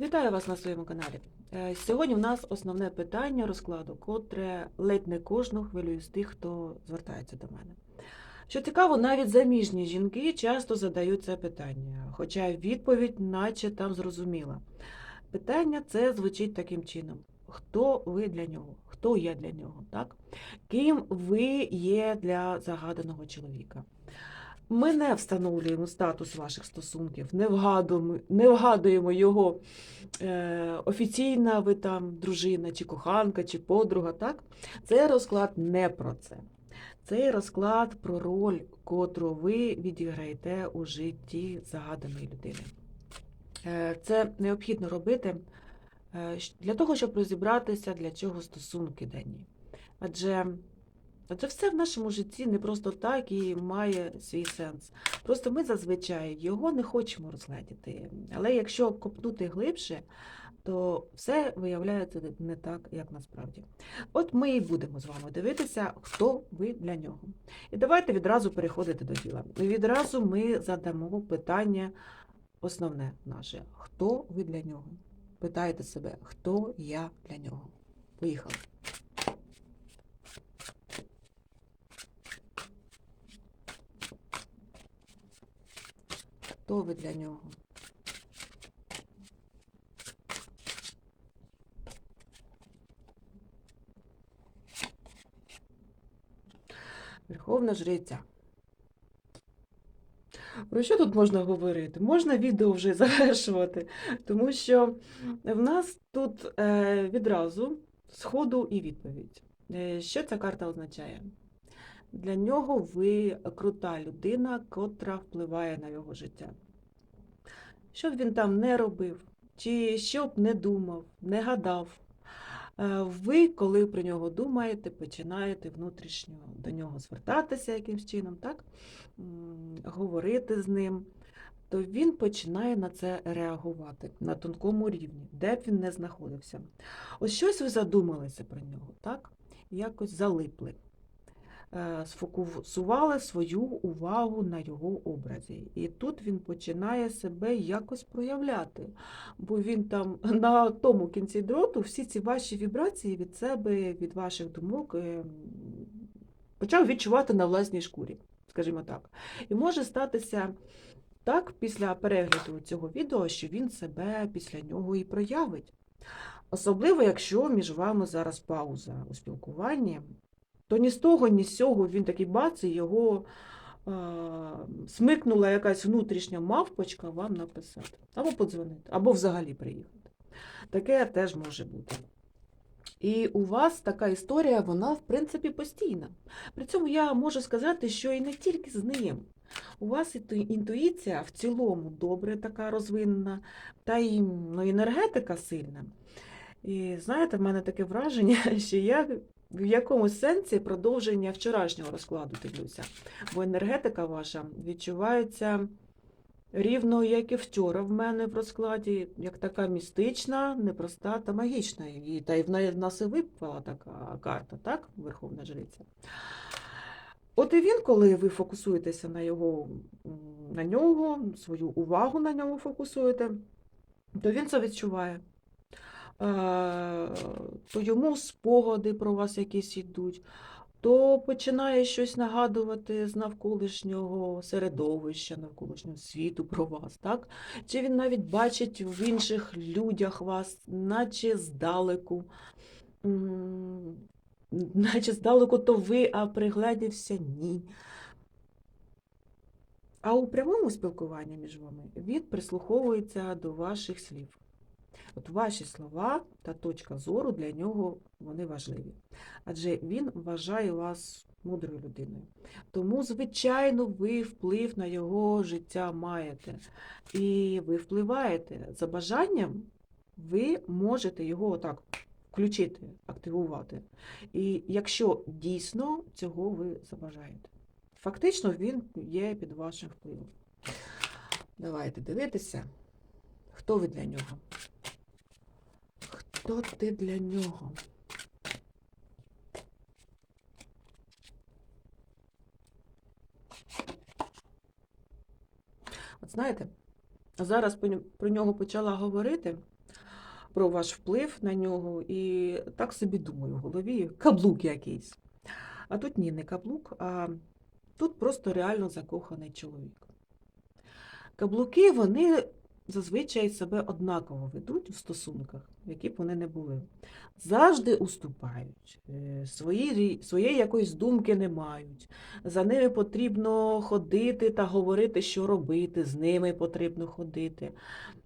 Вітаю вас на своєму каналі. Е, Сьогодні в нас основне питання розкладу, котре ледь не кожну хвилює з тих, хто звертається до мене. Що цікаво, навіть заміжні жінки часто задають це питання, хоча відповідь наче там зрозуміла. Питання це звучить таким чином: хто ви для нього? Хто я для нього? Так? Ким ви є для загаданого чоловіка? Ми не встановлюємо статус ваших стосунків, не вгадуємо, не вгадуємо його е, офіційна ви там дружина, чи коханка, чи подруга. Так? Цей розклад не про це. Цей розклад про роль, котру ви відіграєте у житті загаданої людини. Е, Це необхідно робити е, для того, щоб розібратися, для чого стосунки дані. Адже Адже все в нашому житті не просто так і має свій сенс. Просто ми зазвичай його не хочемо розгледіти. Але якщо копнути глибше, то все виявляється не так, як насправді. От ми і будемо з вами дивитися, хто ви для нього. І давайте відразу переходити до діла. Відразу ми задамо питання основне наше: хто ви для нього? Питайте себе, хто я для нього? Поїхали. Хто для нього? Верховна жриця. Про що тут можна говорити? Можна відео вже завершувати, тому що в нас тут е, відразу сходу і відповідь. Е, Що ця карта означає? Для нього ви крута людина, котра впливає на його життя. Що б він там не робив, чи що б не думав, не гадав, е, ви, коли про нього думаєте, починаєте внутрішньо до нього звертатися якимсь чином, так? Говорити з ним, то він починає на це реагувати на тонкому рівні, де б він не знаходився. Ось щось ви задумалися про нього, так? Якось залипли сфокусували свою увагу на його образі. І тут він починає себе якось проявляти, бо він там на тому кінці дроту всі ці ваші вібрації від себе, від ваших думок е, почав відчувати на власній шкурі, скажімо так. І може статися. Так, після перегляду цього відео, що він себе після нього і проявить. Особливо, якщо між вами зараз пауза у спілкуванні, то ні з того, ні з сього він такий бац, і його е, смикнула якась внутрішня мавпочка вам написати. Або подзвонити, або взагалі приїхати. Таке теж може бути. І у вас така історія, вона, в принципі, постійна. При цьому я можу сказати, що і не тільки з ним. У вас інтуїція в цілому добре така розвинена, та й ну, енергетика сильна. І знаєте, в мене таке враження, що я в якомусь сенсі продовження вчорашнього розкладу дивлюся. Бо енергетика ваша відчувається рівно, як і вчора в мене в розкладі, як така містична, непроста та магічна. І, та й в нас і випала така карта, так, Верховна Жриця. От і він, коли ви фокусуєтеся на, його, на нього, свою увагу на ньому фокусуєте, то він це відчуває. Е, То йому спогади про вас якісь йдуть, то починає щось нагадувати з навколишнього середовища, навколишнього світу про вас, так? Чи він навіть бачить в інших людях вас, наче здалеку. Наче здалеку то ви, а пригледівся ні. А у прямому спілкуванні між вами він прислуховується до ваших слів. От ваші слова та точка зору для нього вони важливі. Адже він вважає вас мудрою людиною. Тому, звичайно, ви вплив на його життя маєте. І ви впливаєте. За бажанням ви можете його отак включити, активувати. І якщо дійсно цього ви забажаєте. Фактично він є під вашим впливом. Давайте дивитися, хто ви для нього. Хто ти для нього? От знаєте, зараз про нього почала говорити, про ваш вплив на нього, і так собі думаю в голові, каблук якийсь. А тут ні, не каблук, а тут просто реально закоханий чоловік. Каблуки, вони зазвичай себе однаково ведуть у стосунках, які б вони не були. Завжди уступають, е, свої, своєї якоїсь думки не мають. За ними потрібно ходити та говорити, що робити, з ними потрібно ходити.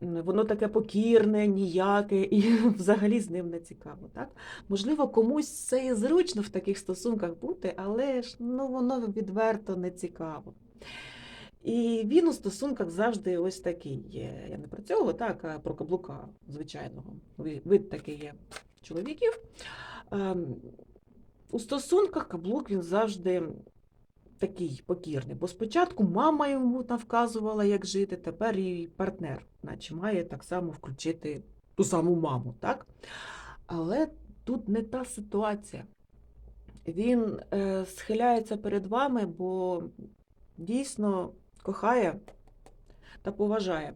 Воно таке покірне, ніяке, і взагалі з ним не цікаво. Так? Можливо, комусь це і зручно в таких стосунках бути, але ж ну, воно відверто не цікаво. І він у стосунках завжди ось такий є. Я не про цього, так, а про каблука звичайного. Вид такий є чоловіків. Ем, У стосунках каблук він завжди такий покірний, бо спочатку мама йому навказувала, як жити, тепер і партнер, наче має так само включити ту саму маму, так? Але тут не та ситуація. Він е, схиляється перед вами, бо дійсно кохає та поважає.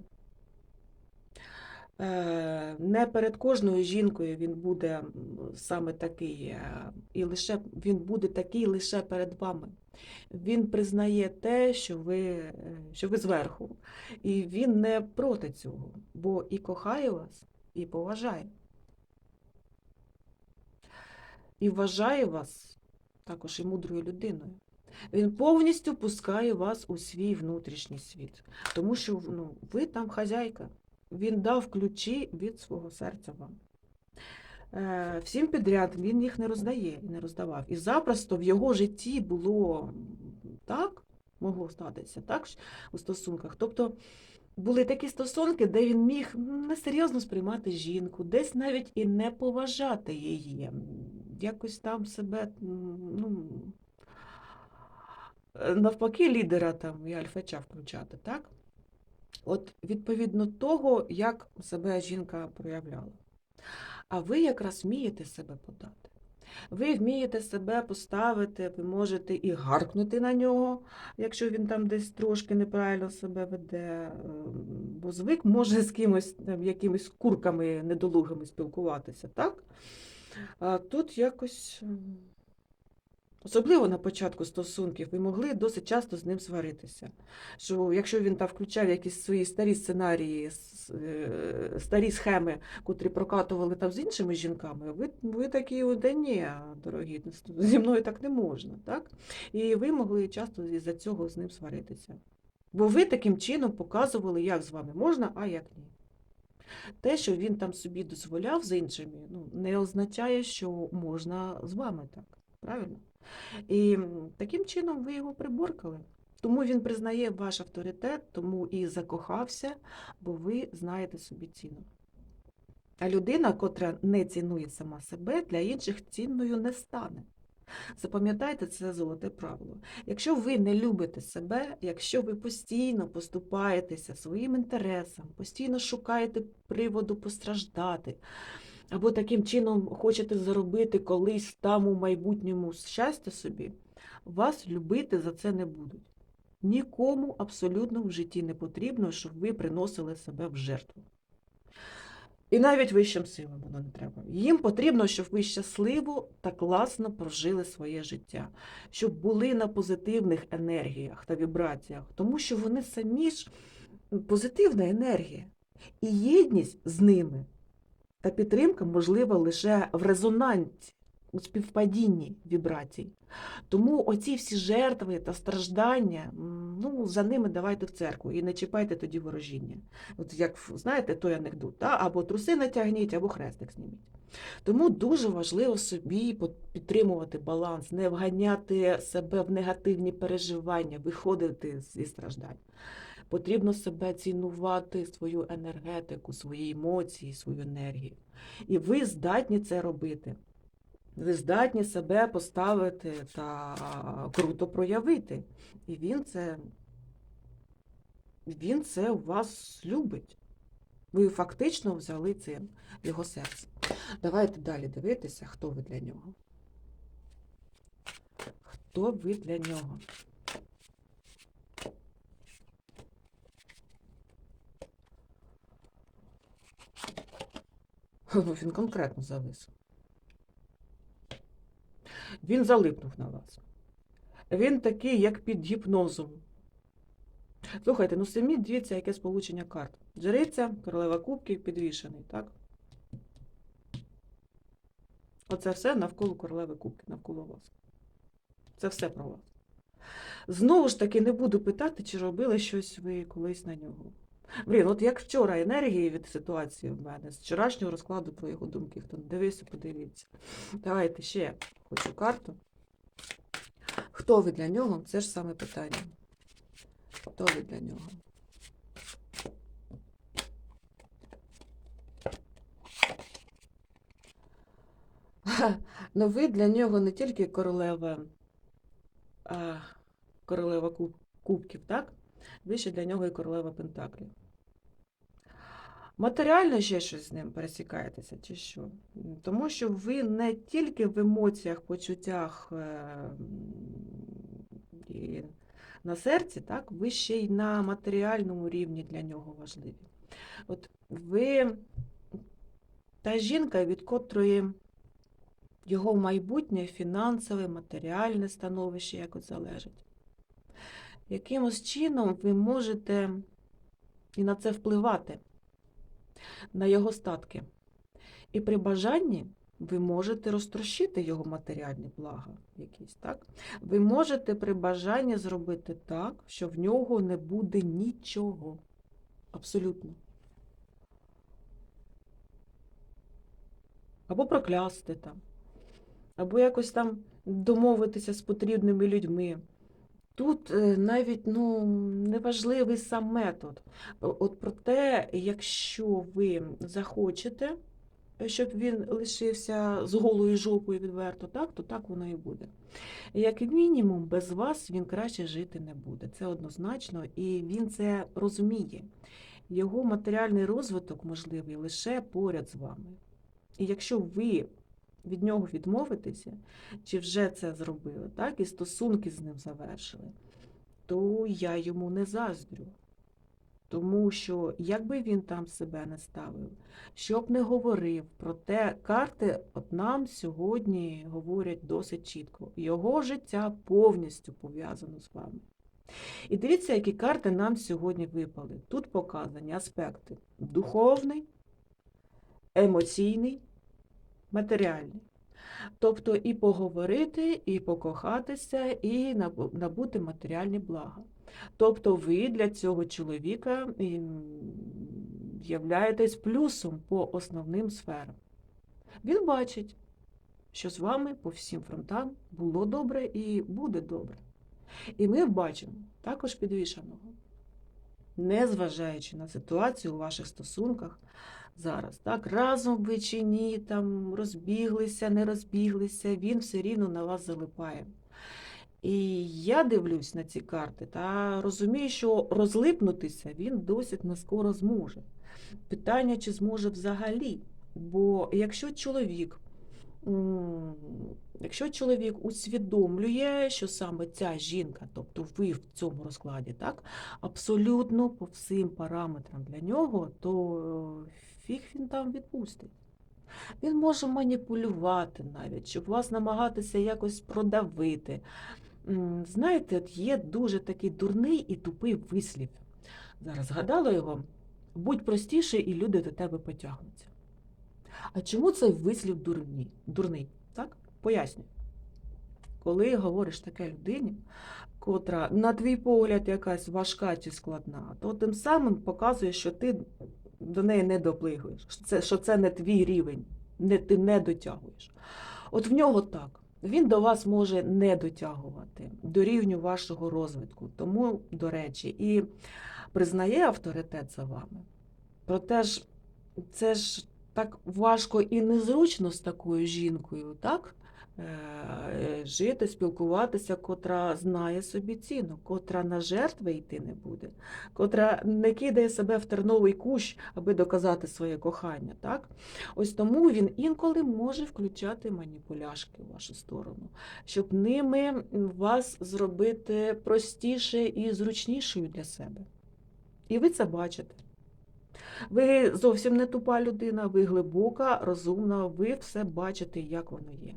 Е, Не перед кожною жінкою він буде саме такий, е, і лише він буде такий лише перед вами. Він признає те, що ви, е, що ви зверху, і він не проти цього, бо і кохає вас, і поважає. І вважає вас також і мудрою людиною. Він повністю пускає вас у свій внутрішній світ, тому що ну, ви там хазяйка. Він дав ключі від свого серця вам. Е, Всім підряд він їх не роздає і не роздавав. І запросто в його житті було так, могло статися, так, у стосунках. Тобто були такі стосунки, де він міг несерйозно сприймати жінку, десь навіть і не поважати її, якось там себе, ну, навпаки, лідера там і альфача включати, так? От відповідно того, як себе жінка проявляла. А ви якраз вмієте себе подати. Ви вмієте себе поставити, ви можете і гаркнути на нього, якщо він там десь трошки неправильно себе веде, ем, бо звик може з кимось, якимись курками недолугими спілкуватися, так? А тут якось, особливо на початку стосунків, ви могли досить часто з ним сваритися. Що якщо він там включав якісь свої старі сценарії, е, старі схеми, котрі прокатували там з іншими жінками, ви, ви такі, да ні, дорогі, зі мною так не можна. Так? І ви могли часто із-за цього з ним сваритися. Бо ви таким чином показували, як з вами можна, а як ні. Те, що він там собі дозволяв з іншими, ну, не означає, що можна з вами так. Правильно? І таким чином ви його приборкали. Тому він признає ваш авторитет, тому і закохався, бо ви знаєте собі ціну. А людина, котра не цінує сама себе, для інших цінною не стане. Запам'ятайте це золоте правило. Якщо ви не любите себе, якщо ви постійно поступаєтеся своїм інтересам, постійно шукаєте приводу постраждати, або таким чином хочете заробити колись там у майбутньому щастя собі, вас любити за це не будуть. Нікому абсолютно в житті не потрібно, щоб ви приносили себе в жертву. І навіть вищим силам воно не треба. Їм потрібно, щоб ви щасливо та класно прожили своє життя, щоб були на позитивних енергіях та вібраціях, тому що вони самі ж позитивна енергія. І єдність з ними та підтримка можлива лише в резонансі, у співпадінні вібрацій. Тому оці всі жертви та страждання, ну, за ними давайте в церкву і не чіпайте тоді ворожіння. От як знаєте, той анекдот, та? або труси натягніть, або хрестик зніміть. Тому дуже важливо собі підтримувати баланс, не вганяти себе в негативні переживання, виходити зі страждань. Потрібно себе цінувати, свою енергетику, свої емоції, свою енергію. І ви здатні це робити. Ви здатні себе поставити та круто проявити. І він це, він це у вас любить. Ви фактично взяли це в його серце. Давайте далі дивитися, хто ви для нього. Хто ви для нього? Він конкретно завис. Він залипнув на вас. Він такий, як під гіпнозом. Слухайте, ну самі дивіться, яке сполучення карт. Жриця, королева кубків, підвішений, так? Оце все навколо королеви кубки, навколо вас. Це все про вас. Знову ж таки, не буду питати, чи робили щось ви колись на нього. Блін, от як вчора енергії від ситуації в мене, з вчорашнього розкладу про його думки. Хто дивився, подивіться. Давайте ще хочу карту. Хто ви для нього? Це ж саме питання. Хто ви для нього? Ну, ви для нього не тільки королева, а королева куб- кубків, так? Ви ще для нього і королева Пентаклів. Матеріально ще щось з ним пересікаєтеся, чи що? Тому що ви не тільки в емоціях, почуттях е, і на серці, так, ви ще й на матеріальному рівні для нього важливі. От ви та жінка, від котрої його майбутнє фінансове, матеріальне становище якось залежить. Якимось чином ви можете і на це впливати, на його статки. І при бажанні ви можете розтрощити його матеріальні блага якісь, так? Ви можете при бажанні зробити так, що в нього не буде нічого. Абсолютно. Або проклясти там, або якось там домовитися з потрібними людьми. Тут е, навіть ну, неважливий сам метод. От про те, якщо ви захочете, е, щоб він лишився з голою жопою відверто, так, то так воно і буде. Як мінімум, без вас він краще жити не буде. Це однозначно, і він це розуміє. Його матеріальний розвиток можливий лише поряд з вами. І якщо ви від нього відмовитеся, чи вже це зробили, так, і стосунки з ним завершили, то я йому не заздрю. Тому що, якби він там себе не ставив, що б не говорив, проте карти от нам сьогодні говорять досить чітко. Його життя повністю пов'язано з вами. І дивіться, які карти нам сьогодні випали. Тут показані аспекти духовний, емоційний, матеріальний. Тобто і поговорити, і покохатися, і набути матеріальні блага. Тобто ви для цього чоловіка являєтесь плюсом по основним сферам. Він бачить, що з вами по всім фронтам було добре і буде добре. І ми бачимо також підвішаного, незважаючи на ситуацію у ваших стосунках зараз, так, разом ви чи ні, там розбіглися, не розбіглися, він все рівно на вас залипає. І я дивлюсь на ці карти та розумію, що розлипнутися він досить не скоро зможе. Питання, чи зможе взагалі. Бо якщо чоловік, якщо чоловік усвідомлює, що саме ця жінка, тобто ви в цьому розкладі, так, абсолютно по всім параметрам для нього, то фіг він там відпустить. Він може маніпулювати навіть, щоб вас намагатися якось продавити. Знаєте, от є дуже такий дурний і тупий вислів. Зараз згадала його. Будь простіший, і люди до тебе потягнуться. А чому цей вислів дурний? дурний? Так? Поясню. Коли говориш таке людині, котра, на твій погляд, якась важка чи складна, то тим самим показує, що ти до неї не доплигуєш, що це, що це не твій рівень, не, ти не дотягуєш. От в нього так. Він до вас може не дотягувати до рівню вашого розвитку. Тому, до речі, і признає авторитет за вами. Проте ж це ж так важко і незручно з такою жінкою, так? Е, Жити, спілкуватися, котра знає собі ціну, котра на жертви йти не буде, котра не кидає себе в терновий кущ, аби доказати своє кохання. Так? Ось тому він інколи може включати маніпуляшки в вашу сторону, щоб ними вас зробити простіше і зручнішою для себе. І ви це бачите. Ви зовсім не тупа людина, ви глибока, розумна, ви все бачите, як воно є.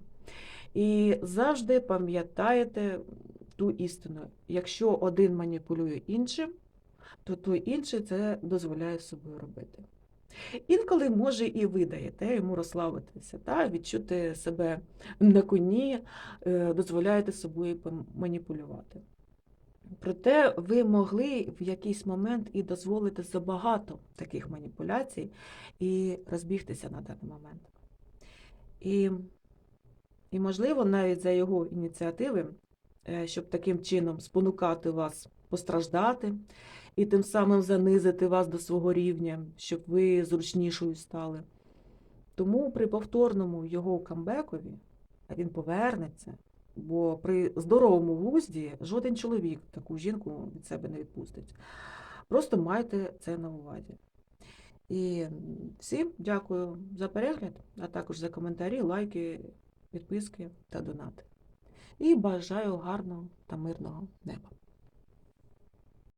І завжди пам'ятаєте ту істину. Якщо один маніпулює іншим, то той інший це дозволяє собою робити. Інколи, може, і ви даєте йому розслабитися, та, відчути себе на коні, е, дозволяєте собою маніпулювати. Проте ви могли в якийсь момент і дозволити забагато таких маніпуляцій і розбігтися на даний момент. І, і можливо, навіть за його ініціативи, е, щоб таким чином спонукати вас постраждати і тим самим занизити вас до свого рівня, щоб ви зручнішою стали. Тому при повторному його камбекові, а він повернеться, бо при здоровому глузді жоден чоловік таку жінку від себе не відпустить. Просто майте це на увазі. І всім дякую за перегляд, а також за коментарі, лайки, підписки та донати. І бажаю гарного та мирного неба.